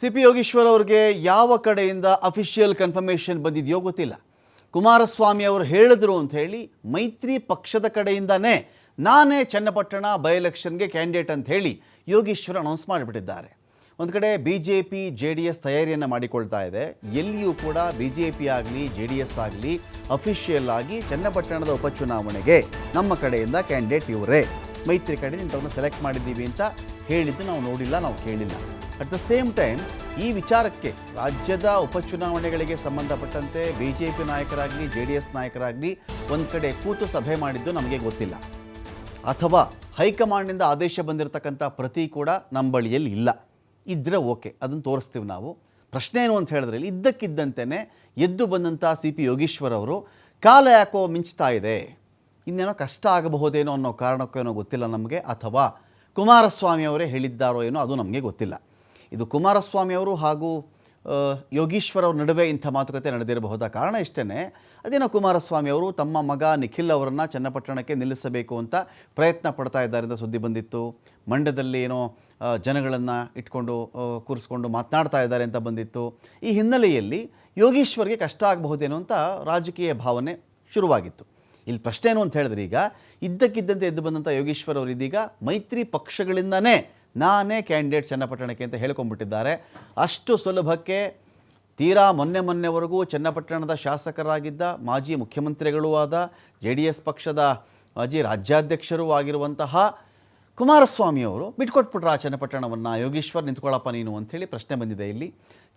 C P Yogeshwar ಅವ್ರಿಗೆ ಯಾವ ಕಡೆಯಿಂದ ಅಫಿಷಿಯಲ್ ಕನ್ಫರ್ಮೇಷನ್ ಬಂದಿದೆಯೋ ಗೊತ್ತಿಲ್ಲ. ಕುಮಾರಸ್ವಾಮಿ ಅವರು ಹೇಳಿದ್ರು ಅಂತ ಹೇಳಿ ಮೈತ್ರಿ ಪಕ್ಷದ ಕಡೆಯಿಂದನೇ ನಾನೇ ಚನ್ನಪಟ್ಟಣ ಬೈ ಎಲೆಕ್ಷನ್ಗೆ ಕ್ಯಾಂಡಿಡೇಟ್ ಅಂತ ಹೇಳಿ ಯೋಗೀಶ್ವರ್ ಅನೌನ್ಸ್ ಮಾಡಿಬಿಟ್ಟಿದ್ದಾರೆ. ಒಂದು ಕಡೆ B J P J D S ತಯಾರಿಯನ್ನು ಮಾಡಿಕೊಳ್ತಾ ಇದೆ. ಎಲ್ಲಿಯೂ ಕೂಡ ಬಿ ಜೆ ಪಿ ಆಗಲಿ ಜೆ ಡಿ ಎಸ್ ಆಗಲಿ ಅಫಿಷಿಯಲ್ ಆಗಿ ಚನ್ನಪಟ್ಟಣದ ಉಪಚುನಾವಣೆಗೆ ನಮ್ಮ ಕಡೆಯಿಂದ ಕ್ಯಾಂಡಿಡೇಟ್ ಇವರೇ. ಮೈತ್ರಿ ಕಡೆಯಿಂದ ಇಂಥವ್ರನ್ನ ಸೆಲೆಕ್ಟ್ ಮಾಡಿದ್ದೀವಿ ಅಂತ ಹೇಳಿದ್ದು ನಾವು ನೋಡಿಲ್ಲ, ನಾವು ಕೇಳಿಲ್ಲ. ಅಟ್ ದ ಸೇಮ್ ಟೈಮ್ ಈ ವಿಚಾರಕ್ಕೆ ರಾಜ್ಯದ ಉಪಚುನಾವಣೆಗಳಿಗೆ ಸಂಬಂಧಪಟ್ಟಂತೆ ಬಿ ಜೆ ಪಿ ನಾಯಕರಾಗಲಿ ಜೆ ಡಿ ಎಸ್ ನಾಯಕರಾಗಲಿ ಒಂದು ಕಡೆ ಕೂತು ಸಭೆ ಮಾಡಿದ್ದು ನಮಗೆ ಗೊತ್ತಿಲ್ಲ. ಅಥವಾ ಹೈಕಮಾಂಡ್ನಿಂದ ಆದೇಶ ಬಂದಿರತಕ್ಕಂಥ ಪ್ರತಿ ಕೂಡ ನಮ್ಮ ಬಳಿಯಲ್ಲಿ ಇಲ್ಲ. ಇದ್ದರೆ ಓಕೆ, ಅದನ್ನು ತೋರಿಸ್ತೀವಿ ನಾವು. ಪ್ರಶ್ನೆ ಏನು ಅಂತ ಹೇಳಿದ್ರೆ ಇದ್ದಕ್ಕಿದ್ದಂತೆಯೇ ಎದ್ದು ಬಂದಂಥ ಸಿ ಪಿ ಯೋಗೀಶ್ವರ್ ಅವರು, ಕಾಲ ಯಾಕೋ ಮಿಂಚ್ತಾ ಇದೆ, ಇನ್ನೇನೋ ಕಷ್ಟ ಆಗಬಹುದೇನೋ ಅನ್ನೋ ಕಾರಣಕ್ಕೇನೋ ಗೊತ್ತಿಲ್ಲ ನಮಗೆ, ಅಥವಾ ಕುಮಾರಸ್ವಾಮಿ ಅವರೇ ಹೇಳಿದ್ದಾರೋ ಏನೋ ಅದು ನಮಗೆ ಗೊತ್ತಿಲ್ಲ. ಇದು ಕುಮಾರಸ್ವಾಮಿ ಅವರು ಹಾಗೂ ಯೋಗೀಶ್ವರ್ ಅವ್ರ ನಡುವೆ ಇಂಥ ಮಾತುಕತೆ ನಡೆದಿರಬಹುದಾದ ಕಾರಣ ಇಷ್ಟೇ ಅದೇನೋ ಕುಮಾರಸ್ವಾಮಿ ಅವರು ತಮ್ಮ ಮಗ ನಿಖಿಲ್ ಅವರನ್ನು ಚನ್ನಪಟ್ಟಣಕ್ಕೆ ನಿಲ್ಲಿಸಬೇಕು ಅಂತ ಪ್ರಯತ್ನ ಪಡ್ತಾ ಇದ್ದಾರೆ ಅಂತ ಸುದ್ದಿ ಬಂದಿತ್ತು. ಮಂಡ್ಯದಲ್ಲಿ ಏನೋ ಜನಗಳನ್ನು ಇಟ್ಕೊಂಡು ಕೂರಿಸ್ಕೊಂಡು ಮಾತನಾಡ್ತಾ ಇದ್ದಾರೆ ಅಂತ ಬಂದಿತ್ತು. ಈ ಹಿನ್ನೆಲೆಯಲ್ಲಿ ಯೋಗೀಶ್ವರ್ಗೆ ಕಷ್ಟ ಆಗಬಹುದೇನೋ ಅಂತ ರಾಜಕೀಯ ಭಾವನೆ ಶುರುವಾಗಿತ್ತು. ಇಲ್ಲಿ ಪ್ರಶ್ನೆ ಏನು ಅಂತ ಹೇಳಿದ್ರೆ ಈಗ ಇದ್ದಕ್ಕಿದ್ದಂತೆ ಎದ್ದು ಬಂದಂಥ ಯೋಗೀಶ್ವರ್ ಅವರು ಇದೀಗ ಮೈತ್ರಿ ಪಕ್ಷಗಳಿಂದನೇ ನಾನೇ ಕ್ಯಾಂಡಿಡೇಟ್ ಚನ್ನಪಟ್ಟಣಕ್ಕೆ ಅಂತ ಹೇಳ್ಕೊಂಬಿಟ್ಟಿದ್ದಾರೆ ಅಷ್ಟು ಸುಲಭಕ್ಕೆ ತೀರಾ ಮೊನ್ನೆ ಮೊನ್ನೆವರೆಗೂ ಚನ್ನಪಟ್ಟಣದ ಶಾಸಕರಾಗಿದ್ದ ಮಾಜಿ ಮುಖ್ಯಮಂತ್ರಿಗಳೂ ಆದ ಜೆ ಡಿ ಎಸ್ ಪಕ್ಷದ ಮಾಜಿ ರಾಜ್ಯಾಧ್ಯಕ್ಷರೂ ಆಗಿರುವಂತಹ ಕುಮಾರಸ್ವಾಮಿಯವರು ಬಿಟ್ಕೊಟ್ಬಿಟ್ರ ಆ ಚನ್ನಪಟ್ಟಣವನ್ನು. ಯೋಗೀಶ್ವರ್ ನಿಂತ್ಕೊಳ್ಳಪ್ಪ ನೀನು ಅಂಥೇಳಿ ಪ್ರಶ್ನೆ ಬಂದಿದೆ ಇಲ್ಲಿ.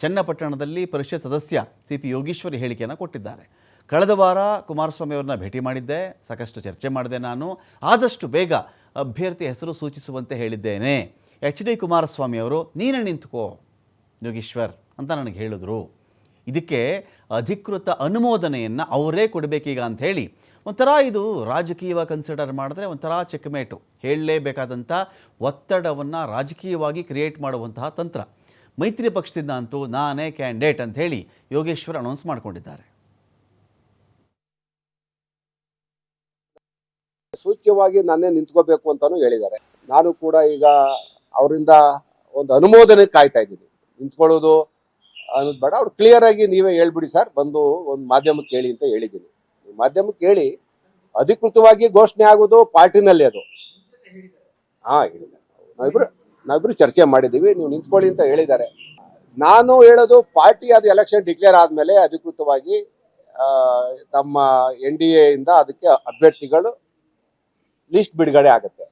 ಚನ್ನಪಟ್ಟಣದಲ್ಲಿ ಪರಿಷತ್ ಸದಸ್ಯ ಸಿ ಪಿ ಯೋಗೀಶ್ವರ್ ಹೇಳಿಕೆಯನ್ನು ಕೊಟ್ಟಿದ್ದಾರೆ. ಕಳೆದ ವಾರ ಕುಮಾರಸ್ವಾಮಿ ಅವ್ರನ್ನ ಭೇಟಿ ಮಾಡಿದ್ದೆ, ಸಾಕಷ್ಟು ಚರ್ಚೆ ಮಾಡಿದೆ ನಾನು. ಆದಷ್ಟು ಬೇಗ ಅಭ್ಯರ್ಥಿ ಹೆಸರು ಸೂಚಿಸುವಂತೆ ಹೇಳಿದ್ದೇನೆ. ಎಚ್ ಡಿ ಕುಮಾರಸ್ವಾಮಿ ಅವರು, ನೀನೇ ನಿಂತ್ಕೋ, ಯೋಗೀಶ್ವರ್ ಅಂತ ನನಗೆ ಹೇಳಿದ್ರು. ಇದಕ್ಕೆ ಅಧಿಕೃತ ಅನುಮೋದನೆಯನ್ನು ಅವರೇ ಕೊಡಬೇಕೀಗ ಅಂತ ಹೇಳಿ ಒಂಥರ ಇದು ರಾಜಕೀಯವಾಗಿ ಕನ್ಸಿಡರ್ ಮಾಡಿದ್ರೆ ಒಂಥರ ಚೆಕ್ಮೇಟು ಹೇಳಲೇಬೇಕಾದಂಥ ಒತ್ತಡವನ್ನು ರಾಜಕೀಯವಾಗಿ ಕ್ರಿಯೇಟ್ ಮಾಡುವಂತಹ ತಂತ್ರ. ಮೈತ್ರಿ ಪಕ್ಷದಿಂದ ಅಂತೂ ನಾನೇ ಕ್ಯಾಂಡಿಡೇಟ್ ಅಂತ ಹೇಳಿ ಯೋಗೇಶ್ವರ್ ಅನೌನ್ಸ್ ಮಾಡಿಕೊಂಡಿದ್ದಾರೆ. ಸೂಚ್ಯವಾಗಿ ನಾನೇ ನಿಂತ್ಕೋಬೇಕು ಅಂತಾನು ಹೇಳಿದ್ದಾರೆ. ನಾನು ಕೂಡ ಈಗ ಅವರಿಂದ ಒಂದು ಅನುಮೋದನೆ ಕಾಯ್ತಾ ಇದ್ದೀನಿ. ನಿಂತ್ಕೊಳ್ಳೋದು ಅನ್ನೋದು ಬೇಡ. ಅವ್ರು ಕ್ಲಿಯರ್ ಆಗಿ ನೀವೇ ಹೇಳ್ಬಿಡಿ ಸರ್, ಬಂದು ಒಂದು ಮಾಧ್ಯಮಕ್ಕೆ ಹೇಳಿ ಅಂತ ಹೇಳಿದ್ದೀನಿ. ಮಾಧ್ಯಮಕ್ಕೆ ಹೇಳಿ ಅಧಿಕೃತವಾಗಿ ಘೋಷಣೆ ಆಗೋದು ಪಾರ್ಟಿನಲ್ಲಿ ಅದು. ಹಾ, ಹೇಳಿದ್ದಾರೆ. ನಾವಿಬ್ರು ನಾವಿಬ್ರು ಚರ್ಚೆ ಮಾಡಿದ್ದೀವಿ, ನೀವು ನಿಂತ್ಕೊಳ್ಳಿ ಅಂತ ಹೇಳಿದ್ದಾರೆ. ನಾನು ಹೇಳೋದು ಪಾರ್ಟಿ ಅದು ಎಲೆಕ್ಷನ್ ಡಿಕ್ಲೇರ್ ಆದ್ಮೇಲೆ ಅಧಿಕೃತವಾಗಿ ತಮ್ಮ ಎನ್ ಡಿ ಎಯಿಂದ ಅದಕ್ಕೆ ಅಭ್ಯರ್ಥಿಗಳು ಲಿಸ್ಟ್ ಬಿಡುಗಡೆ ಆಗುತ್ತೆ.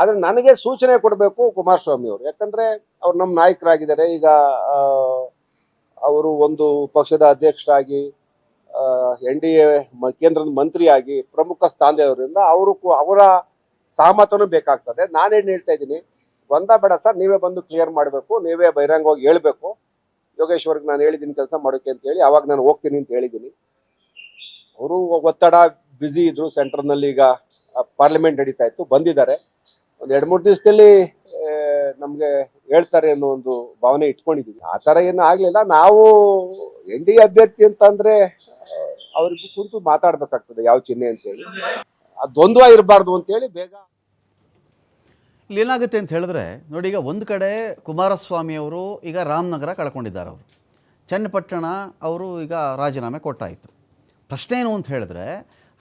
ಆದ್ರೆ ನನಗೆ ಸೂಚನೆ ಕೊಡಬೇಕು ಕುಮಾರಸ್ವಾಮಿ ಅವರು. ಯಾಕಂದ್ರೆ ಅವ್ರು ನಮ್ಮ ನಾಯಕರಾಗಿದ್ದಾರೆ. ಈಗ ಅವರು ಒಂದು ಪಕ್ಷದ ಅಧ್ಯಕ್ಷರಾಗಿ ಎನ್ ಡಿ ಎ ಕೇಂದ್ರದ ಮಂತ್ರಿಯಾಗಿ ಪ್ರಮುಖ ಸ್ಥಾನದವರಿಂದ ಅವರು ಅವರ ಸಹಮತನೂ ಬೇಕಾಗ್ತದೆ. ನಾನೇನು ಹೇಳ್ತಾ ಇದ್ದೀನಿ ಒಂದ ಬೇಡ ಸರ್, ನೀವೇ ಬಂದು ಕ್ಲಿಯರ್ ಮಾಡಬೇಕು, ನೀವೇ ಬಹಿರಂಗವಾಗಿ ಹೇಳ್ಬೇಕು. ಯೋಗೇಶ್ವರ್ಗೆ ನಾನು ಹೇಳಿದ್ದೀನಿ ಕೆಲಸ ಮಾಡೋಕೆ ಅಂತ ಹೇಳಿ, ಅವಾಗ ನಾನು ಹೋಗ್ತೀನಿ ಅಂತ ಹೇಳಿದ್ದೀನಿ. ಅವರು ಒತ್ತಡ ಬ್ಯುಸಿ ಇದ್ರು ಸೆಂಟ್ರಲ್ನಲ್ಲಿ ಈಗ ಪಾರ್ಲಿಮೆಂಟ್ ನಡೀತಾ ಇತ್ತು, ಬಂದಿದ್ದಾರೆ. ಒಂದು ಎರಡು ಮೂರು ದಿವಸದಲ್ಲಿ ನಮ್ಗೆ ಹೇಳ್ತಾರೆ ಅನ್ನೋ ಒಂದು ಭಾವನೆ ಇಟ್ಕೊಂಡಿದೀವಿ. ಆ ಥರ ಏನು ಆಗಲಿಲ್ಲ. ನಾವು ಎನ್ ಡಿ ಅಭ್ಯರ್ಥಿ ಅಂತಂದ್ರೆ ಅವ್ರಿಗೆ ಕುರಿತು ಮಾತಾಡ್ಬೇಕಾಗ್ತದೆ ಯಾವ ಚಿಹ್ನೆ ಅಂತ ಹೇಳಿ. ಆ, ದ್ವಂದ್ವ ಇರಬಾರ್ದು ಅಂತ ಹೇಳಿ ಬೇಗ ಇಲ್ಲಿ ಏನಾಗುತ್ತೆ ಅಂತ ಹೇಳಿದ್ರೆ, ನೋಡಿ ಈಗ ಒಂದು ಕಡೆ ಕುಮಾರಸ್ವಾಮಿ ಅವರು ಈಗ ರಾಮನಗರ ಕಳ್ಕೊಂಡಿದ್ದಾರೆ ಅವರು. ಚನ್ನಪಟ್ಟಣ ಅವರು ಈಗ ರಾಜೀನಾಮೆ ಕೊಟ್ಟಾಯಿತು. ಪ್ರಶ್ನೆ ಏನು ಅಂತ ಹೇಳಿದ್ರೆ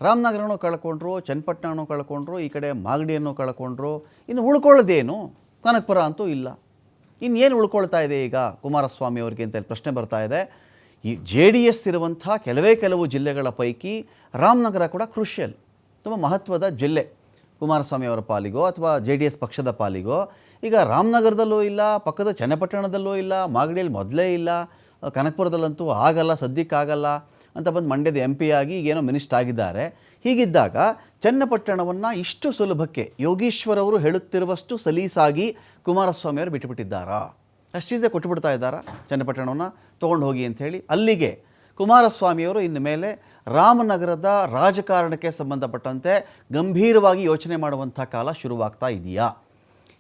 ರಾಮನಗರನೂ ಕಳ್ಕೊಂಡ್ರು, ಚನ್ನಪಟ್ಟಣನೂ ಕಳ್ಕೊಂಡ್ರು, ಈ ಕಡೆ ಮಾಗಡಿಯನ್ನು ಕಳ್ಕೊಂಡ್ರು. ಇನ್ನು ಉಳ್ಕೊಳ್ಳೋದೇನು? ಕನಕಪುರ ಅಂತೂ ಇಲ್ಲ. ಇನ್ನೇನು ಉಳ್ಕೊಳ್ತಾ ಇದೆ ಈಗ ಕುಮಾರಸ್ವಾಮಿ ಅವ್ರಿಗೆ ಅಂತ ಹೇಳಿ ಪ್ರಶ್ನೆ ಬರ್ತಾ ಇದೆ. ಈ ಜೆ ಡಿ ಎಸ್ ಇರುವಂಥ ಕೆಲವೇ ಕೆಲವು ಜಿಲ್ಲೆಗಳ ಪೈಕಿ ರಾಮನಗರ ಕೂಡ ಕ್ರುಷಿಯಲ್ ತುಂಬ ಮಹತ್ವದ ಜಿಲ್ಲೆ ಕುಮಾರಸ್ವಾಮಿ ಅವರ ಪಾಲಿಗೋ ಅಥವಾ ಜೆ ಡಿ ಎಸ್ ಪಕ್ಷದ ಪಾಲಿಗೋ. ಈಗ ರಾಮನಗರದಲ್ಲೂ ಇಲ್ಲ, ಪಕ್ಕದ ಚನ್ನಪಟ್ಟಣದಲ್ಲೂ ಇಲ್ಲ, ಮಾಗಡಿಯಲ್ಲಿ ಮೊದಲೇ ಇಲ್ಲ, ಕನಕಪುರದಲ್ಲಂತೂ ಆಗಲ್ಲ ಸದ್ಯಕ್ಕಾಗಲ್ಲ ಅಂತ ಬಂದು ಮಂಡ್ಯದ ಎಂ ಆಗಿ ಈಗೇನೋ ಮಿನಿಸ್ಟರ್ ಆಗಿದ್ದಾರೆ. ಹೀಗಿದ್ದಾಗ ಚನ್ನಪಟ್ಟಣವನ್ನು ಇಷ್ಟು ಸುಲಭಕ್ಕೆ ಯೋಗೀಶ್ವರವರು ಹೇಳುತ್ತಿರುವಷ್ಟು ಸಲೀಸಾಗಿ ಕುಮಾರಸ್ವಾಮಿ ಅವರು ಬಿಟ್ಟುಬಿಟ್ಟಿದ್ದಾರಾ? ಅಷ್ಟೀಸೆ ಕೊಟ್ಟುಬಿಡ್ತಾ ಇದ್ದಾರಾ ಚನ್ನಪಟ್ಟಣವನ್ನು? ತೊಗೊಂಡು ಹೋಗಿ ಅಂಥೇಳಿ ಅಲ್ಲಿಗೆ ಕುಮಾರಸ್ವಾಮಿಯವರು ಇನ್ನು ಮೇಲೆ ರಾಮನಗರದ ರಾಜಕಾರಣಕ್ಕೆ ಸಂಬಂಧಪಟ್ಟಂತೆ ಗಂಭೀರವಾಗಿ ಯೋಚನೆ ಮಾಡುವಂಥ ಕಾಲ ಶುರುವಾಗ್ತಾ ಇದೆಯಾ?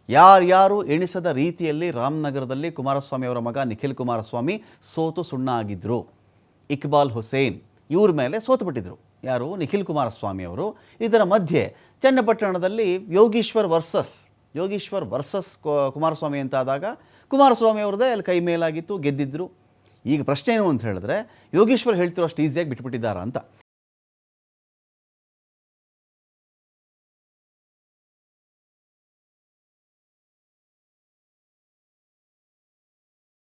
ಯಾರ್ಯಾರು ಎಣಿಸದ ರೀತಿಯಲ್ಲಿ ರಾಮನಗರದಲ್ಲಿ ಕುಮಾರಸ್ವಾಮಿ ಅವರ ಮಗ ನಿಖಿಲ್ ಕುಮಾರಸ್ವಾಮಿ ಸೋತು ಸುಣ್ಣ ಆಗಿದ್ದರು ಇಕ್ಬಾಲ್ ಹುಸೇನ್ ಇವ್ರ ಮೇಲೆ ಸೋತುಬಿಟ್ಟಿದ್ರು ಯಾರು? ನಿಖಿಲ್ ಕುಮಾರಸ್ವಾಮಿ ಅವರು. ಇದರ ಮಧ್ಯೆ ಚನ್ನಪಟ್ಟಣದಲ್ಲಿ ಯೋಗೀಶ್ವರ್ ವರ್ಸಸ್ ಯೋಗೀಶ್ವರ್ ವರ್ಸಸ್ ಕುಮಾರಸ್ವಾಮಿ ಅಂತ ಆದಾಗ ಕುಮಾರಸ್ವಾಮಿ ಅವ್ರದ್ದೇ ಅಲ್ಲಿ ಕೈ ಮೇಲಾಗಿತ್ತು, ಗೆದ್ದಿದ್ರು. ಈಗ ಪ್ರಶ್ನೆ ಏನು ಅಂತ ಹೇಳಿದ್ರೆ, ಯೋಗೀಶ್ವರ್ ಹೇಳ್ತಿರೋ ಅಷ್ಟು ಈಸಿಯಾಗಿ ಬಿಟ್ಬಿಟ್ಟಿದ್ದಾರಾ ಅಂತ.